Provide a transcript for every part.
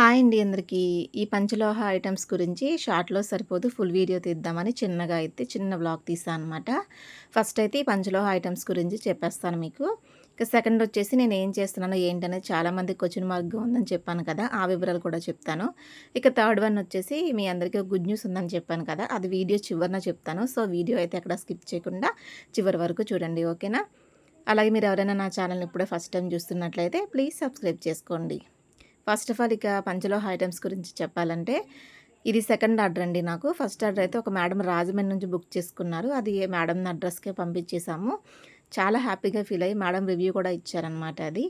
Hi అండి అందరికీ. ఈ పంచలోహ ఐటమ్స్ గురించి షార్ట్‌లో సరిపోదు ఫుల్ వీడియో తీద్దామని చిన్నగా అయితే చిన్న బ్లాగ్ తీసాను అనమాట. ఫస్ట్ అయితే ఈ పంచలోహ ఐటమ్స్ గురించి చెప్పేస్తాను మీకు. ఇక సెకండ్ వచ్చేసి నేను ఏం చేస్తున్నానో ఏంటనేది చాలామంది క్వశ్చన్ మార్క్‌గా ఉందని చెప్పాను కదా! ఆ వివరాలు కూడా చెప్తాను. ఇక థర్డ్ వన్ వచ్చేసి మీ అందరికీ గుడ్ న్యూస్ ఉందని చెప్పాను కదా! అది వీడియో చివరిన చెప్తాను. సో, వీడియో అయితే అక్కడ స్కిప్ చేయకుండా చివరి వరకు చూడండి. ఓకేనా? అలాగే మీరు ఎవరైనా నా ఛానల్‌ని ఇప్పుడే ఫస్ట్ టైం చూస్తున్నట్లయితే ప్లీజ్ సబ్స్క్రైబ్ చేసుకోండి. ఫస్ట్ ఆఫ్ ఆల్ ఇక పంచలోహ ఐటమ్స్ గురించి చెప్పాలంటే ఇది సెకండ్ ఆర్డర్ అండి నాకు. ఫస్ట్ ఆర్డర్ అయితే ఒక మేడం రాజమండ్రి నుంచి బుక్ చేసుకున్నారు. అది మేడం అడ్రస్కే పంపించేసాము చాలా హ్యాపీగా ఫీల్ అయ్యి మేడం రివ్యూ కూడా ఇచ్చారనమాట అది.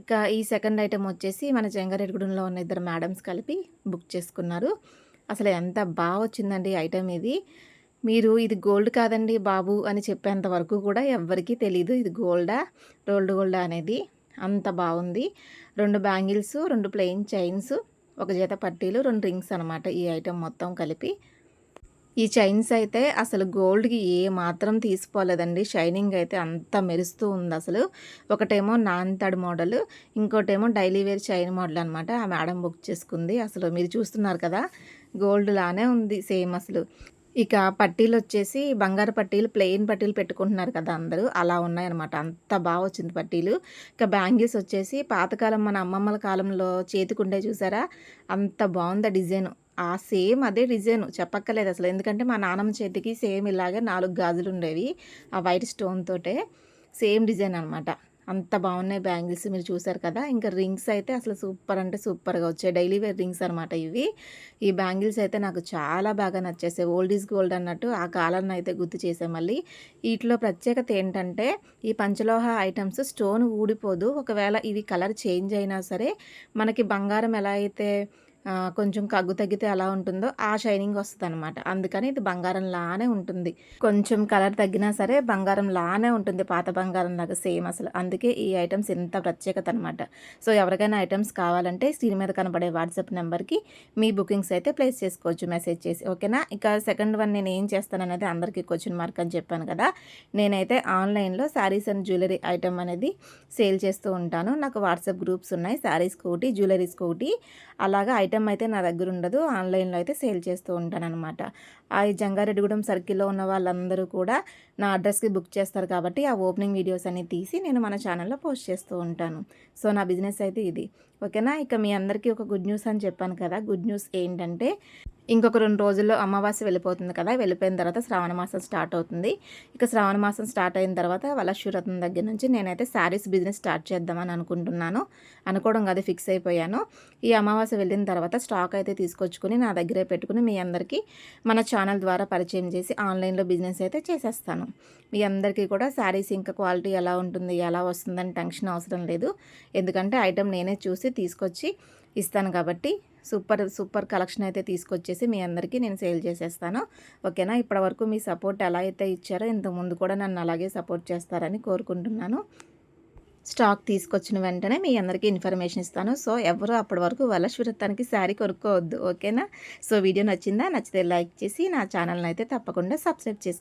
ఇక ఈ సెకండ్ ఐటెం వచ్చేసి మన జంగారెడ్డిగూడెంలో ఉన్న ఇద్దరు మేడమ్స్ కలిపి బుక్ చేసుకున్నారు. అసలు ఎంత బాగా వచ్చిందండి ఐటెం ఇది. మీరు ఇది గోల్డ్ కాదండి బాబు అని చెప్పేంత వరకు కూడా ఎవ్వరికీ తెలీదు. ఇది గోల్డా రోల్డ్ గోల్డా అనేది. అంత బాగుంది. రెండు బ్యాంగిల్స్ రెండు ప్లెయిన్ చైన్స్ ఒక జత పట్టీలు రెండు రింగ్స్ అనమాట ఈ ఐటెం మొత్తం కలిపి. ఈ చైన్స్ అయితే అసలు గోల్డ్కి ఏ మాత్రం తీసుకోలేదండి. షైనింగ్ అయితే అంత మెరుస్తూ ఉంది అసలు. ఒకటేమో నాన్తడ్ మోడల్ ఇంకోటేమో డైలీ వేర్ చైన్ మోడల్ అనమాట ఆ మేడం బుక్ చేసుకుంది. అసలు మీరు చూస్తున్నారు కదా గోల్డ్ లానే ఉంది సేమ్ అసలు. ఇక పట్టీలు వచ్చేసి బంగారు పట్టీలు ప్లెయిన్ పట్టీలు పెట్టుకుంటున్నారు కదా అందరూ. అలా ఉన్నాయన్నమాట. అంత బాగా వచ్చింది పట్టీలు. ఇక బ్యాంగిల్స్ వచ్చేసి పాతకాలం మన అమ్మమ్మల కాలంలో చేతికుండే చూసారా? అంత బాగుంది డిజైన్. ఆ సేమ్ అదే డిజైన్. చెప్పక్కర్లేదు అసలు. ఎందుకంటే మా నాన్నమ్మ చేతికి సేమ్ ఇలాగే నాలుగు గాజులు ఉండేవి ఆ వైట్ స్టోన్ తోటే సేమ్ డిజైన్ అనమాట అంత బాగున్నాయి బ్యాంగిల్స్ మీరు చూసారు కదా. ఇంకా రింగ్స్ అయితే అసలు సూపర్ అంటే సూపర్గా వచ్చాయి. డైలీ వేర్ రింగ్స్ అనమాట ఇవి. ఈ బ్యాంగిల్స్ అయితే నాకు చాలా బాగా నచ్చేసాయి. ఓల్డ్ ఈజ్ గోల్డ్ అన్నట్టు ఆ కాలాన్ని అయితే గుర్తు చేసాయి మళ్ళీ. వీటిలో ప్రత్యేకత ఏంటంటే ఈ పంచలోహ ఐటమ్స్ స్టోన్ ఊడిపోదు. ఒకవేళ ఇవి కలర్ చేంజ్ అయినా సరే మనకి బంగారం ఎలా అయితే కొంచెం కగ్గు తగ్గితే ఎలా ఉంటుందో ఆ షైనింగ్ వస్తుంది అనమాట అందుకని ఇది బంగారం లానే ఉంటుంది. కొంచెం కలర్ తగ్గినా సరే బంగారం లానే ఉంటుంది. పాత బంగారం లాగా సేమ్ అసలు. అందుకే ఈ ఐటమ్స్ ఇంత ప్రత్యేకత అనమాట సో ఎవరికైనా ఐటమ్స్ కావాలంటే స్క్రీన్ మీద కనబడే వాట్సాప్ నెంబర్కి మీ బుకింగ్స్ అయితే ప్లేస్ చేసుకోవచ్చు. మెసేజ్ చేసి. ఓకేనా? ఇక సెకండ్ వన్ నేను ఏం చేస్తాను అనేది అందరికీ క్వశ్చన్ మార్క్ అని చెప్పాను కదా. నేనైతే ఆన్లైన్లో శారీస్ అండ్ జ్యువెలరీ ఐటమ్ అనేది సేల్ చేస్తూ ఉంటాను. నాకు వాట్సాప్ గ్రూప్స్ ఉన్నాయి. శారీస్ కోటి జ్యువెలరీస్ కోటి. అలాగా ఐటమ్ అయితే నా దగ్గర ఉండదు. ఆన్లైన్లో అయితే సేల్ చేస్తూ ఉంటాను అనమాట ఆ జంగారెడ్డిగూడెం సర్కిల్లో ఉన్న వాళ్ళందరూ కూడా నా అడ్రస్కి బుక్ చేస్తారు కాబట్టి ఆ ఓపెనింగ్ వీడియోస్ అన్ని తీసి నేను మన ఛానల్లో పోస్ట్ చేస్తూ ఉంటాను. సో నా బిజినెస్ అయితే ఇది. ఓకేనా? ఇక మీ అందరికీ ఒక గుడ్ న్యూస్ అని చెప్పాను కదా. గుడ్ న్యూస్ ఏంటంటే ఇంకొక రెండు రోజుల్లో అమావాస్య వెళ్ళిపోతుంది కదా వెళ్ళిపోయిన తర్వాత శ్రావణ మాసం స్టార్ట్ అవుతుంది. ఇక శ్రావణ మాసం స్టార్ట్ అయిన తర్వాత వలశ్వరత్నం దగ్గర నుంచి నేనైతే శారీస్ బిజినెస్ స్టార్ట్ చేద్దామని అనుకుంటున్నాను. అనుకోవడం కాదు ఫిక్స్ అయిపోయాను. ఈ అమావాస్య వెళ్ళిన తర్వాత స్టాక్ అయితే తీసుకొచ్చుకొని నా దగ్గరే పెట్టుకుని మీ అందరికీ మన ఛానల్ ద్వారా పరిచయం చేసి ఆన్లైన్లో బిజినెస్ అయితే చేసేస్తాను. మీ అందరికీ కూడా శారీస్ ఇంకా క్వాలిటీ ఎలా ఉంటుంది ఎలా వస్తుందని టెన్షన్ అవసరం లేదు. ఎందుకంటే ఐటెం నేనే చూసి తీసుకొచ్చి ఇస్తాను కాబట్టి సూపర్ సూపర్ కలెక్షన్ అయితే తీసుకొచ్చేసి మీ అందరికీ నేను సేల్ చేసేస్తాను. ఓకేనా? ఇప్పటివరకు మీ సపోర్ట్ ఎలా అయితే ఇచ్చారో ఇంతకుముందు కూడా నన్ను అలాగే సపోర్ట్ చేస్తారని కోరుకుంటున్నాను. స్టాక్ తీసుకొచ్చిన వెంటనే మీ అందరికీ ఇన్ఫర్మేషన్ ఇస్తాను. సో ఎవరు అప్పటి వరకు వలశ్వరత్వానికి శారీ కొనుక్కోవద్దు. ఓకేనా? సో వీడియో నచ్చిందా? నచ్చితే లైక్ చేసి నా ఛానల్ని అయితే తప్పకుండా సబ్స్క్రైబ్ చేసుకో